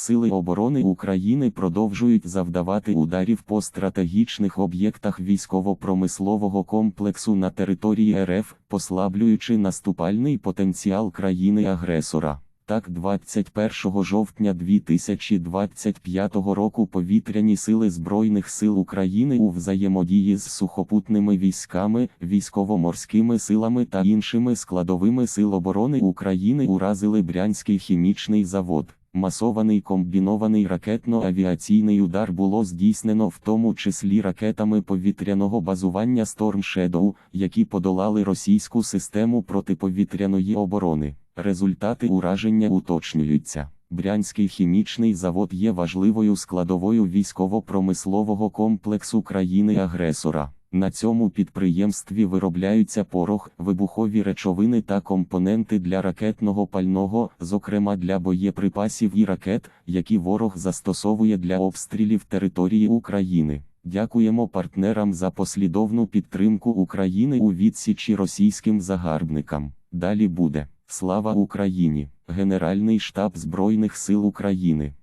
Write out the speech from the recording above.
Сили оборони України продовжують завдавати ударів по стратегічних об'єктах військово-промислового комплексу на території РФ, послаблюючи наступальний потенціал країни-агресора. Так, 21 жовтня 2025 року повітряні сили Збройних сил України у взаємодії з сухопутними військами, військово-морськими силами та іншими складовими сил оборони України уразили Брянський хімічний завод. Масований комбінований ракетно-авіаційний удар було здійснено в тому числі ракетами повітряного базування Storm Shadow, які подолали російську систему протиповітряної оборони. Результати ураження уточнюються. Брянський хімічний завод є важливою складовою військово-промислового комплексу країни-агресора. На цьому підприємстві виробляються порох, вибухові речовини та компоненти для ракетного пального, зокрема для боєприпасів і ракет, які ворог застосовує для обстрілів території України. Дякуємо партнерам за послідовну підтримку України у відсічі російським загарбникам. Далі буде. Слава Україні! Генеральний штаб Збройних сил України.